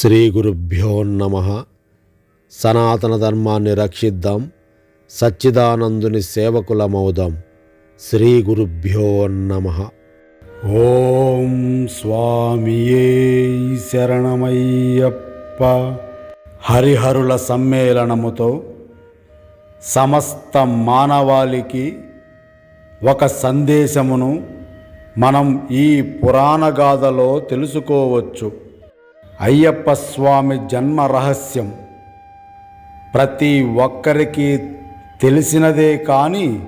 శ్రీ గురుభ్యో నమ. సనాతన ధర్మాన్ని రక్షిద్దాం సచ్చిదానందుని సేవకులమవుదాం. శ్రీ గురుభ్యో నమ. ఓం స్వామియే శరణమయ్యప్ప. హరిహరుల సమ్మేళనముతో సమస్త మానవాళికి ఒక సందేశమును మనం ఈ పురాణగాథలో తెలుసుకోవచ్చు. అయ్యప్ప స్వామి జన్మ రహస్యం. ప్రతి ఒక్కరికి తెలిసినదే కానీ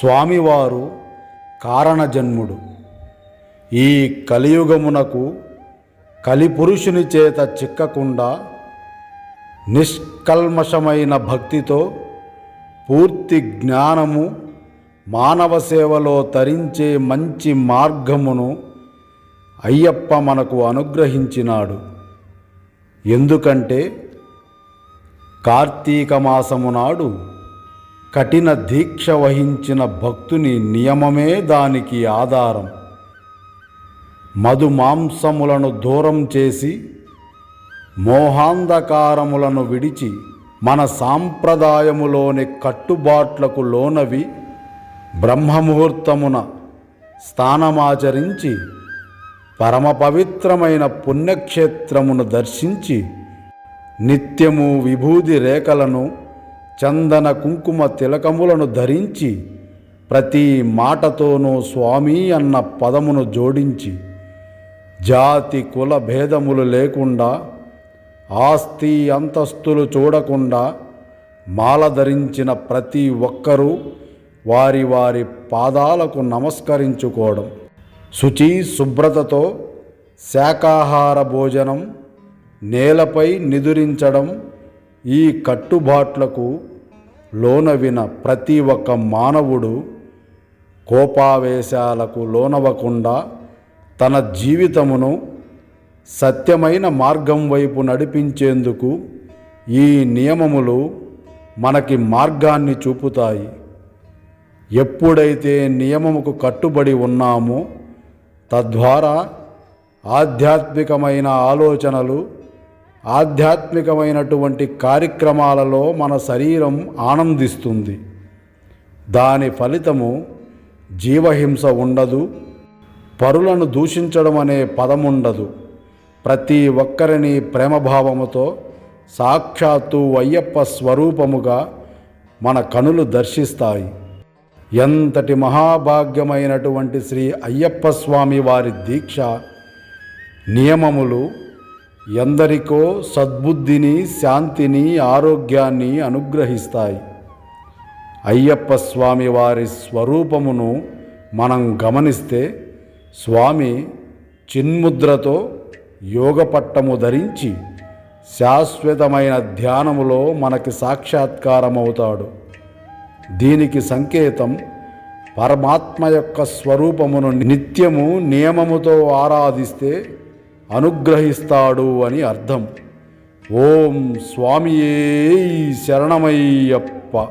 స్వామివారు కారణజన్ముడు. ఈ కలియుగమునకు కలిపురుషుని చేత చిక్కకుండా నిష్కల్మషమైన భక్తితో పూర్తి జ్ఞానము మానవ సేవలో తరించే మంచి మార్గమును అయ్యప్ప మనకు అనుగ్రహించినాడు. ఎందుకంటే కార్తీక మాసము నాడు కఠిన దీక్ష వహించిన భక్తుని నియమమే దానికి ఆధారం. మధు మాంసములను దూరం చేసి మోహాంధకారములను విడిచి మన సాంప్రదాయములోని కట్టుబాట్లకు లోనవి బ్రహ్మముహూర్తమున స్థానమాచరించి పరమ పవిత్రమైన పుణ్యక్షేత్రమును దర్శించి నిత్యము విభూది రేఖలను చందన కుంకుమ తిలకములను ధరించి ప్రతి మాటతోనూ స్వామి అన్న పదమును జోడించి జాతి కుల భేదములు లేకుండా ఆస్తి అంతస్తులు చూడకుండా మాల ధరించిన ప్రతి ఒక్కరూ వారి వారి పాదాలకు నమస్కరించుకోవడం. శుచి శుభ్రతతో శాకాహార భోజనం నేలపై నిదురించడం ఈ కట్టుబాట్లకు లోనవిన ప్రతి ఒక్క మానవుడు కోపావేశాలకు లోనవకుండా తన జీవితమును సత్యమైన మార్గం వైపు నడిపించేందుకు ఈ నియమములు మనకి మార్గాన్ని చూపుతాయి. ఎప్పుడైతే నియమముకు కట్టుబడి ఉన్నామో తద్వారా ఆధ్యాత్మికమైన ఆలోచనలు ఆధ్యాత్మికమైనటువంటి కార్యక్రమాలలో మన శరీరం ఆనందిస్తుంది. దాని ఫలితము జీవహింస ఉండదు పరులను దూషించడం అనే పదముండదు. ప్రతి ఒక్కరిని ప్రేమభావముతో సాక్షాత్తు అయ్యప్ప స్వరూపముగా మన కనులు దర్శిస్తాయి. ఎంతటి మహాభాగ్యమైనటువంటి శ్రీ అయ్యప్ప స్వామి వారి దీక్ష నియమములు ఎందరికో సద్బుద్ధిని శాంతిని ఆరోగ్యాన్ని అనుగ్రహిస్తాయి. అయ్యప్ప స్వామి వారి స్వరూపమును మనం గమనిస్తే స్వామి చిన్ముద్రతో యోగపట్టము ధరించి శాశ్వతమైన ధ్యానములో మనకి సాక్షాత్కారమవుతాడు. దీనికి సంకేతం పరమాత్మ యొక్క స్వరూపమును నిత్యము నియమముతో ఆరాధిస్తే అనుగ్రహిస్తాడు అని అర్థం. ఓం స్వామియే శరణమయ్యప్ప.